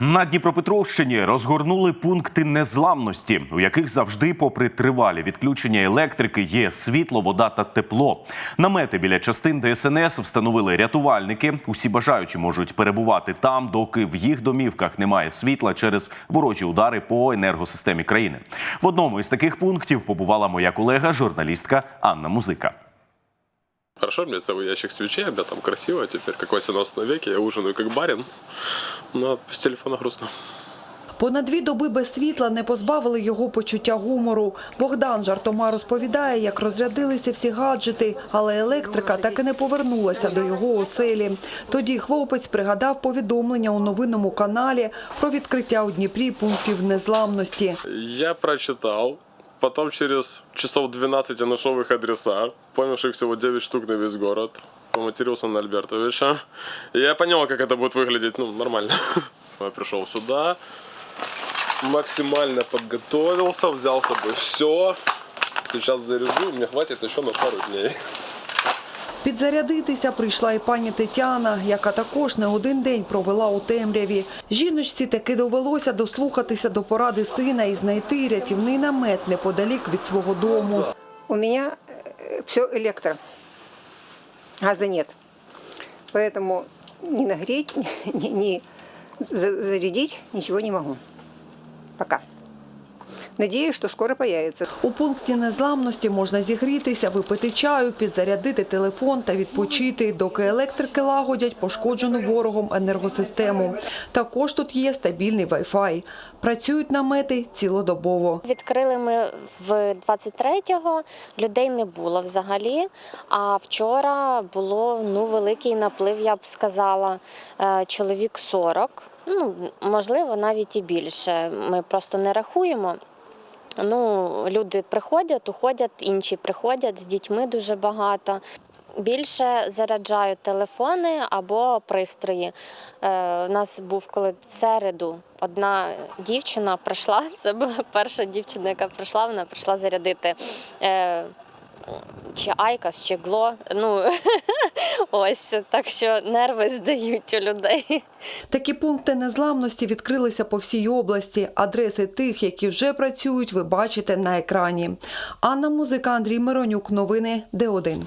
На Дніпропетровщині розгорнули пункти незламності, у яких завжди, попри тривалі відключення електрики, є світло, вода та тепло. Намети біля частин ДСНС встановили рятувальники. Усі бажаючі можуть перебувати там, доки в їх домівках немає світла через ворожі удари по енергосистемі країни. В одному із таких пунктів побувала моя колега, журналістка Анна Музика. Хорошо, у меня целый ящик свечей, у меня там красиво, теперь как в 18 веке, я ужинаю как барин, но с телефона грустно. Понад дві доби без світла не позбавили його почуття гумору. Богдан жартома розповідає, як розрядилися всі гаджети, але електрика так і не повернулася до його оселі. Тоді хлопець пригадав повідомлення у новинному каналі про відкриття у Дніпрі пунктів незламності. Я прочитал, потом через часов 12 я нашел их адреса, понял, что их всего 9 штук на весь город, поматерился на Альбертовича. И я понял, как это будет выглядеть, ну, нормально. Я пришел сюда, максимально подготовился, взял с собой все. Сейчас заряжу, мне хватит еще на пару дней. Підзарядитися прийшла і пані Тетяна, яка також не один день провела у темряві. Жіночці таки довелося дослухатися до поради сина і знайти рятівний намет неподалік від свого дому. У меня все электро. Газа нет. Поэтому ни, ни за- зарядить ничего не могу. Пока. Надеюсь, что скоро появится. У пункті незламності можна зігрітися, випити чаю, підзарядити телефон та відпочити, доки електрики лагодять пошкоджену ворогом енергосистему. Також тут є стабільний Wi-Fi. Працюють намети цілодобово. Відкрили ми в 23-го, людей не було взагалі. А вчора було ну, великий наплив, я б сказала, е, чоловік 40, ну, можливо, навіть і більше. Ми просто не рахуємо. Ну, люди приходять, уходять, інші приходять з дітьми дуже багато. Більше заряджають телефони або пристрої. Е, у нас був коли в середу одна дівчина прийшла. Це була перша дівчина, яка прийшла. Вона прийшла зарядити. Чи Айкас, чи Гло. Ну ось так що нерви здають у людей. Такі пункти незламності відкрилися по всій області. Адреси тих, які вже працюють, ви бачите на екрані. Анна Музика, Андрій Миронюк. Новини Д1.